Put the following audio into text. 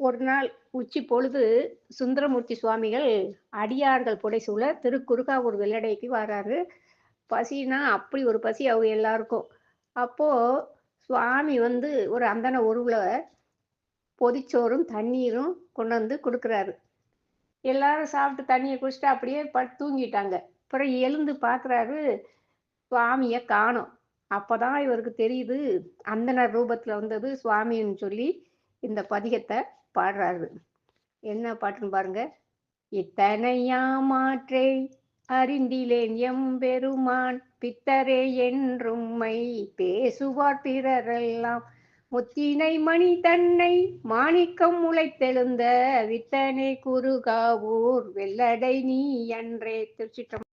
ஒரு நாள் உச்சி பொழுது சுந்தரமூர்த்தி சுவாமிகள் அடியார்கள் புடைசூழ திருக்குறுகாவூர் வெள்ளடைக்கு வராரு. பசினா அப்படி ஒரு பசி அவங்க எல்லாருக்கும். அப்போ சுவாமி வந்து ஒரு அந்தன உருவில் பொதிச்சோறும் தண்ணீரும் கொண்டு வந்து கொடுக்குறாரு. எல்லாரும் சாப்பிட்டு தண்ணியை குடிச்சிட்டு அப்படியே பட் தூங்கிட்டாங்க. அப்புறம் எழுந்து பார்க்குறாரு சுவாமியை காணும். அப்போதான் இவருக்கு தெரியுது அந்தனர் ரூபத்தில் வந்தது சுவாமின்னு சொல்லி இந்த பதிகத்தை பாடுறாரு. என்ன பாட்டுன்னு பாருங்க. இத்தனையா மாற்றே அறிந்திலேன் எம்பெருமான் பித்தரே என்றும்மை பேசுவார் பிறரெல்லாம். முத்தினை மணி தன்னை மாணிக்கம் முளைத்தெழுந்த வித்தனை குறுகாவூர் வெள்ளடை நீ அன்றே திருச்சிட்டம்